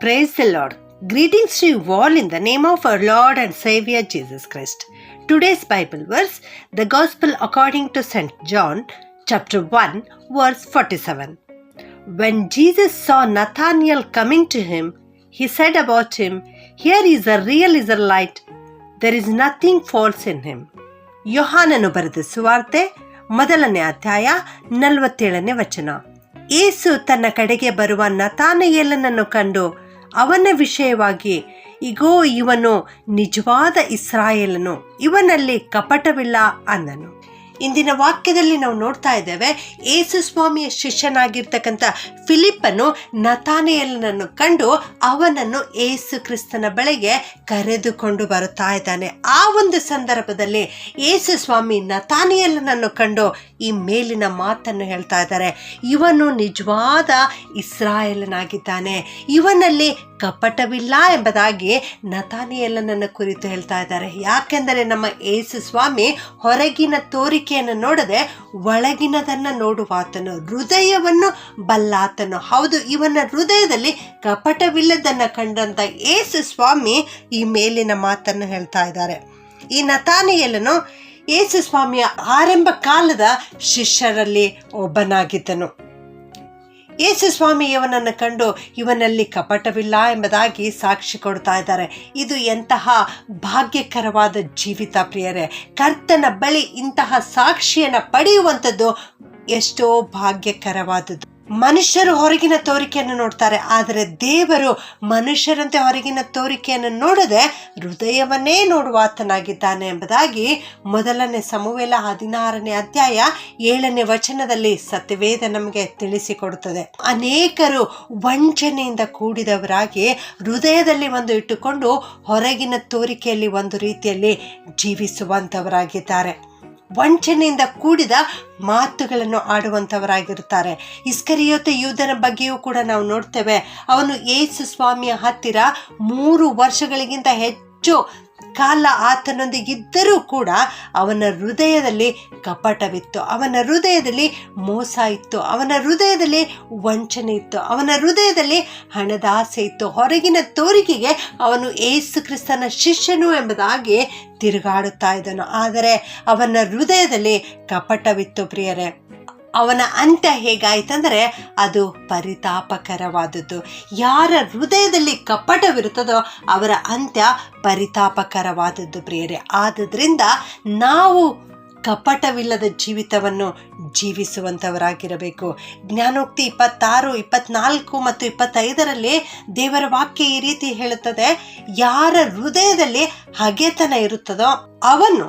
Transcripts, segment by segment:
Praise the Lord. Greetings to you all in the name of our Lord and Savior Jesus Christ. Today's Bible verse, the Gospel according to St. John, chapter 1, verse 47. When Jesus saw Nathanael coming to him, he said about him, Here is a real Israelite, there is nothing false in him. ಯೋಹಾನನು ಬರೆದ ಸುವಾರ್ತೆ ಮೊದಲನೇ ಅಧ್ಯಾಯ ನಲವತ್ತೇಳನೇ ವಚನ ಏಸು ತನ್ನ ಕಡೆಗೆ ಬರುವ ನತಾನಯೇಲನನ್ನು ಕಂಡು ಅವನ ವಿಷಯವಾಗಿ ಇಗೋ ಇವನು ನಿಜವಾದ ಇಸ್ರಾಯೇಲನು ಇವನಲ್ಲಿ ಕಪಟವಿಲ್ಲ ಅಂದನು. ಇಂದಿನ ವಾಕ್ಯದಲ್ಲಿ ನಾವು ನೋಡ್ತಾ ಇದ್ದೇವೆ, ಏಸು ಸ್ವಾಮಿಯ ಶಿಷ್ಯನಾಗಿರ್ತಕ್ಕಂಥ ಫಿಲಿಪ್ಪನು ನತಾನೆಯಲ್ಲನನ್ನು ಕಂಡು ಅವನನ್ನು ಏಸು ಕ್ರಿಸ್ತನ ಬಳಿಗೆ ಕರೆದುಕೊಂಡು ಬರುತ್ತಾ ಇದ್ದಾನೆ. ಆ ಒಂದು ಸಂದರ್ಭದಲ್ಲಿ ಏಸು ಸ್ವಾಮಿ ನತಾನೆಯಲ್ಲನನ್ನು ಕಂಡು ಈ ಮೇಲಿನ ಮಾತನ್ನು ಹೇಳ್ತಾ ಇದ್ದಾರೆ. ಇವನು ನಿಜವಾದ ಇಸ್ರಾಯೇಲನಾಗಿದ್ದಾನೆ. ಇವನಲ್ಲಿ ಕಪಟವಿಲ್ಲ ಎಂಬುದಾಗಿ ನತಾನಿಯಲ್ಲನನ್ನ ಕುರಿತು ಹೇಳ್ತಾ ಇದ್ದಾರೆ. ಯಾಕೆಂದರೆ ನಮ್ಮ ಏಸು ಸ್ವಾಮಿ ಹೊರಗಿನ ತೋರಿಕೆಯನ್ನು ನೋಡದೆ ಒಳಗಿನದನ್ನು ನೋಡುವಾತನು, ಹೃದಯವನ್ನು ಬಲ್ಲಾತನು. ಹೌದು, ಇವನ ಹೃದಯದಲ್ಲಿ ಕಪಟವಿಲ್ಲದನ್ನು ಕಂಡಂಥ ಏಸು ಸ್ವಾಮಿ ಈ ಮೇಲಿನ ಮಾತನ್ನು ಹೇಳ್ತಾ ಇದ್ದಾರೆ. ಈ ನತಾನಿಯಲ್ಲನು ಏಸು ಸ್ವಾಮಿಯ ಆರಂಭ ಕಾಲದ ಶಿಷ್ಯರಲ್ಲಿ ಒಬ್ಬನಾಗಿದ್ದನು. ಯೇಸು ಸ್ವಾಮಿ ಇವನನ್ನು ಕಂಡು ಇವನಲ್ಲಿ ಕಪಟವಿಲ್ಲ ಎಂಬುದಾಗಿ ಸಾಕ್ಷಿ ಕೊಡ್ತಾ ಇದ್ದಾರೆ. ಇದು ಎಂತಹ ಭಾಗ್ಯಕರವಾದ ಜೀವಿತ ಪ್ರಿಯರೇ, ಕರ್ತನ ಬಳಿ ಇಂತಹ ಸಾಕ್ಷಿಯನ್ನು ಪಡೆಯುವಂಥದ್ದು ಎಷ್ಟೋ ಭಾಗ್ಯಕರವಾದದ್ದು. ಮನುಷ್ಯರು ಹೊರಗಿನ ತೋರಿಕೆಯನ್ನು ನೋಡ್ತಾರೆ, ಆದರೆ ದೇವರು ಮನುಷ್ಯರಂತೆ ಹೊರಗಿನ ತೋರಿಕೆಯನ್ನು ನೋಡದೆ ಹೃದಯವನ್ನೇ ನೋಡುವಾತನಾಗಿದ್ದಾನೆ ಎಂಬುದಾಗಿ ಮೊದಲನೇ ಸಮುವೆಲ ಹದಿನಾರನೇ ಅಧ್ಯಾಯ ಏಳನೇ ವಚನದಲ್ಲಿ ಸತ್ಯವೇದ ನಮಗೆ ತಿಳಿಸಿಕೊಡುತ್ತದೆ. ಅನೇಕರು ವಂಚನೆಯಿಂದ ಕೂಡಿದವರಾಗಿ ಹೃದಯದಲ್ಲಿ ಒಂದು ಇಟ್ಟುಕೊಂಡು ಹೊರಗಿನ ತೋರಿಕೆಯಲ್ಲಿ ಒಂದು ರೀತಿಯಲ್ಲಿ ಜೀವಿಸುವಂಥವರಾಗಿದ್ದಾರೆ ವಂಚನೆಯಿಂದ ಕೂಡಿದ ಮಾತುಗಳನ್ನು ಆಡುವಂಥವರಾಗಿರುತ್ತಾರೆ. ಇಸ್ಕರಿಯೋತ ಯೂದನ ಬಗ್ಗೆಯೂ ಕೂಡ ನಾವು ನೋಡ್ತೇವೆ, ಅವನು ಏಸು ಸ್ವಾಮಿಯ ಹತ್ತಿರ ಮೂರು ವರ್ಷಗಳಿಗಿಂತ ಹೆಚ್ಚು ಕಾಲ ಆತನೊಂದಿಗಿದ್ದರೂ ಕೂಡ ಅವನ ಹೃದಯದಲ್ಲಿ ಕಪಟವಿತ್ತು. ಅವನ ಹೃದಯದಲ್ಲಿ ಮೋಸ ಇತ್ತು. ಅವನ ಹೃದಯದಲ್ಲಿ ವಂಚನೆ ಇತ್ತು. ಅವನ ಹೃದಯದಲ್ಲಿ ಹಣದಾಸೆ ಇತ್ತು. ಹೊರಗಿನ ತೋರಿಕೆಗೆ ಅವನು ಏಸು ಕ್ರಿಸ್ತನ ಶಿಷ್ಯನು ಎಂಬುದಾಗಿ ತಿರುಗಾಡುತ್ತಾ ಇದ್ದನು. ಆದರೆ ಅವನ ಹೃದಯದಲ್ಲಿ ಕಪಟವಿತ್ತು ಪ್ರಿಯರೇ. ಅವನ ಅಂತ್ಯ ಹೇಗಾಯ್ತಂದರೆ ಅದು ಪರಿತಾಪಕರವಾದದ್ದು. ಯಾರ ಹೃದಯದಲ್ಲಿ ಕಪಟವಿರುತ್ತದೋ ಅವರ ಅಂತ್ಯ ಪರಿತಾಪಕರವಾದದ್ದು ಪ್ರಿಯರೇ. ಆದ್ದರಿಂದ ನಾವು ಕಪಟವಿಲ್ಲದ ಜೀವಿತವನ್ನು ಜೀವಿಸುವಂಥವರಾಗಿರಬೇಕು. ಜ್ಞಾನೋಕ್ತಿ ಇಪ್ಪತ್ತಾರು, ಇಪ್ಪತ್ನಾಲ್ಕು ಮತ್ತು ಇಪ್ಪತ್ತೈದರಲ್ಲಿ ದೇವರ ವಾಕ್ಯ ಈ ರೀತಿ ಹೇಳುತ್ತದೆ, ಯಾರ ಹೃದಯದಲ್ಲಿ ಹಗೆತನ ಇರುತ್ತದೋ ಅವನು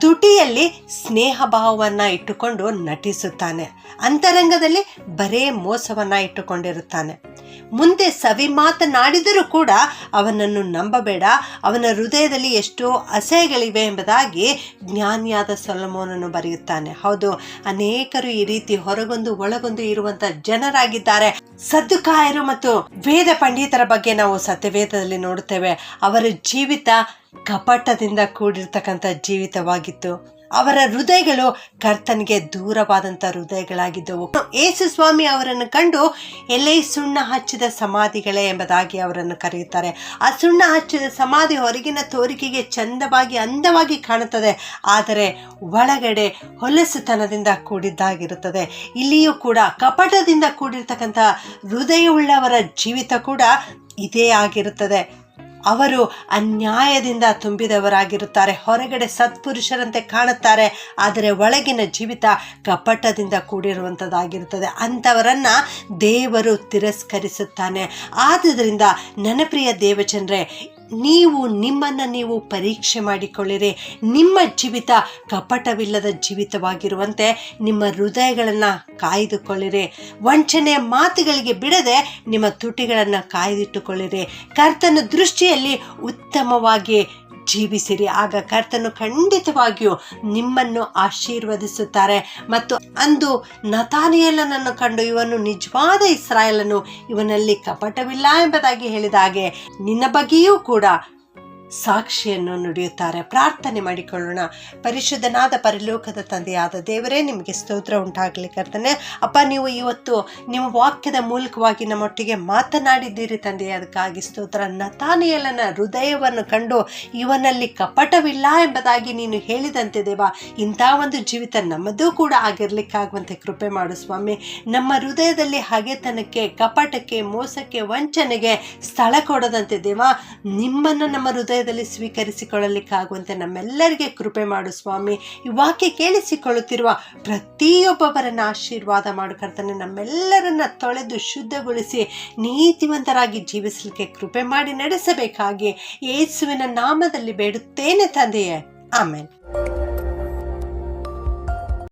ತುಟಿಯಲ್ಲಿ ಸ್ನೇಹ ಭಾವವನ್ನು ಇಟ್ಟುಕೊಂಡು ನಟಿಸುತ್ತಾನೆ. ಅಂತರಂಗದಲ್ಲಿ ಬರೇ ಮೋಸವನ್ನು ಇಟ್ಟುಕೊಂಡಿರುತ್ತಾನೆ. ಮುಂದೆ ಸವಿ ಮಾತನಾಡಿದರೂ ಕೂಡ ಅವನನ್ನು ನಂಬಬೇಡ. ಅವನ ಹೃದಯದಲ್ಲಿ ಎಷ್ಟೋ ಅಸಹ್ಯಗಳಿವೆ ಎಂಬುದಾಗಿ ಜ್ಞಾನಿಯಾದ ಸೊಲಮೋನನ್ನು ಬರೆಯುತ್ತಾನೆ. ಹೌದು, ಅನೇಕರು ಈ ರೀತಿ ಹೊರಗೊಂದು ಒಳಗೊಂದು ಇರುವಂತ ಜನರಾಗಿದ್ದಾರೆ. ಸದ್ದುಕಾಯರು ಮತ್ತು ವೇದ ಪಂಡಿತರ ಬಗ್ಗೆ ನಾವು ಸತ್ಯವೇದದಲ್ಲಿ ನೋಡುತ್ತೇವೆ. ಅವರ ಜೀವಿತ ಕಪಟದಿಂದ ಕೂಡಿರ್ತಕ್ಕಂಥ ಜೀವಿತವಾಗಿತ್ತು. ಅವರ ಹೃದಯಗಳು ಕರ್ತನಿಗೆ ದೂರವಾದಂಥ ಹೃದಯಗಳಾಗಿದ್ದವು. ಯೇಸು ಸ್ವಾಮಿ ಅವರನ್ನು ಕಂಡು ಎಲೆ ಸುಣ್ಣ ಹಚ್ಚಿದ ಸಮಾಧಿಗಳೇ ಎಂಬುದಾಗಿ ಅವರನ್ನು ಕರೆಯುತ್ತಾರೆ. ಆ ಸುಣ್ಣ ಹಚ್ಚಿದ ಸಮಾಧಿ ಹೊರಗಿನ ತೋರಿಕೆಗೆ ಚಂದವಾಗಿ ಅಂದವಾಗಿ ಕಾಣುತ್ತದೆ. ಆದರೆ ಒಳಗಡೆ ಹೊಲಸುತನದಿಂದ ಕೂಡಿದ್ದಾಗಿರುತ್ತದೆ. ಇಲ್ಲಿಯೂ ಕೂಡ ಕಪಟದಿಂದ ಕೂಡಿರ್ತಕ್ಕಂಥ ಹೃದಯವುಳ್ಳವರ ಜೀವಿತ ಕೂಡ ಇದೇ ಆಗಿರುತ್ತದೆ. ಅವರು ಅನ್ಯಾಯದಿಂದ ತುಂಬಿದವರಾಗಿರುತ್ತಾರೆ. ಹೊರಗಡೆ ಸತ್ಪುರುಷರಂತೆ ಕಾಣುತ್ತಾರೆ. ಆದರೆ ಒಳಗಿನ ಜೀವಿತ ಕಪಟದಿಂದ ಕೂಡಿರುವಂಥದ್ದಾಗಿರುತ್ತದೆ ಅಂಥವರನ್ನು ದೇವರು ತಿರಸ್ಕರಿಸುತ್ತಾನೆ. ಆದುದರಿಂದ ಪ್ರಿಯ ದೇವಚಂದ್ರೆ ನೀವು ನಿಮ್ಮನ್ನು ನೀವು ಪರೀಕ್ಷೆ ಮಾಡಿಕೊಳ್ಳಿರಿ. ನಿಮ್ಮ ಜೀವಿತ ಕಪಟವಿಲ್ಲದ ಜೀವಿತವಾಗಿರುವಂತೆ ನಿಮ್ಮ ಹೃದಯಗಳನ್ನು ಕಾಯ್ದುಕೊಳ್ಳಿರಿ. ವಂಚನೆಯ ಮಾತುಗಳಿಗೆ ಬಿಡದೆ ನಿಮ್ಮ ತುಟಿಗಳನ್ನು ಕಾಯ್ದಿಟ್ಟುಕೊಳ್ಳಿರಿ. ಕರ್ತನ ದೃಷ್ಟಿಯಲ್ಲಿ ಉತ್ತಮವಾಗಿ ಜೀವಿಸಿರಿ. ಆಗ ಕರ್ತನು ಖಂಡಿತವಾಗಿಯೂ ನಿಮ್ಮನ್ನು ಆಶೀರ್ವದಿಸುತ್ತಾರೆ. ಮತ್ತು ಅಂದು ನತಾನಿಯಲನನ್ನು ಕಂಡು ಇವನು ನಿಜವಾದ ಇಸ್ರಾಯೇಲನು, ಇವನಲ್ಲಿ ಕಪಟವಿಲ್ಲ ಎಂಬುದಾಗಿ ಹೇಳಿದ ಹಾಗೆ ನಿನ್ನ ಬಗ್ಗೆಯೂ ಕೂಡ ಸಾಕ್ಷಿಯನ್ನು ನುಡಿಯುತ್ತಾರೆ. ಪ್ರಾರ್ಥನೆ ಮಾಡಿಕೊಳ್ಳೋಣ. ಪರಿಶುದ್ಧನಾದ ಪರಿಲೋಕದ ತಂದೆಯಾದ ದೇವರೇ, ನಿಮಗೆ ಸ್ತೋತ್ರ ಉಂಟಾಗಲಿ ಕರ್ತನೆ. ಅಪ್ಪ, ನೀವು ಇವತ್ತು ನಿಮ್ಮ ವಾಕ್ಯದ ಮೂಲಕವಾಗಿ ನಮ್ಮೊಟ್ಟಿಗೆ ಮಾತನಾಡಿದ್ದೀರಿ ತಂದೆ. ಅದಕ್ಕಾಗಿ ಸ್ತೋತ್ರ. ನತಾನಿಯಲನ ಹೃದಯವನ್ನು ಕಂಡು ಇವನಲ್ಲಿ ಕಪಟವಿಲ್ಲ ಎಂಬುದಾಗಿ ನೀನು ಹೇಳಿದಂತೆ ದೇವ, ಇಂಥ ಒಂದು ಜೀವಿತ ನಮ್ಮದೂ ಕೂಡ ಆಗಿರ್ಲಿಕ್ಕಾಗುವಂತೆ ಕೃಪೆ ಮಾಡು ಸ್ವಾಮಿ. ನಮ್ಮ ಹೃದಯದಲ್ಲಿ ಹಗೆತನಕ್ಕೆ, ಕಪಟಕ್ಕೆ, ಮೋಸಕ್ಕೆ, ವಂಚನೆಗೆ ಸ್ಥಳ ಕೊಡದಂತೆ ದೇವ, ನಿಮ್ಮನ್ನು ನಮ್ಮ ಹೃದಯದಲ್ಲಿ ಸ್ವೀಕರಿಸಿಕೊಳ್ಳಲಿಕ್ಕಾಗುವಂತೆ ನಮ್ಮೆಲ್ಲರಿಗೆ ಕೃಪೆ ಮಾಡು ಸ್ವಾಮಿ. ಈ ವಾಕ್ಯ ಕೇಳಿಸಿಕೊಳ್ಳುತ್ತಿರುವ ಪ್ರತಿಯೊಬ್ಬರನ್ನ ಆಶೀರ್ವಾದ ಮಾಡು ಕರ್ತನೆ. ನಮ್ಮೆಲ್ಲರನ್ನ ತೊಳೆದು ಶುದ್ಧಗೊಳಿಸಿ ನೀತಿವಂತರಾಗಿ ಜೀವಿಸಲಿಕ್ಕೆ ಕೃಪೆ ಮಾಡಿ ನಡೆಸಬೇಕಾಗಿ ಯೇಸುವಿನ ನಾಮದಲ್ಲಿ ಬೇಡುತ್ತೇನೆ ತಂದೆಯೇ. ಆಮೇಲೆ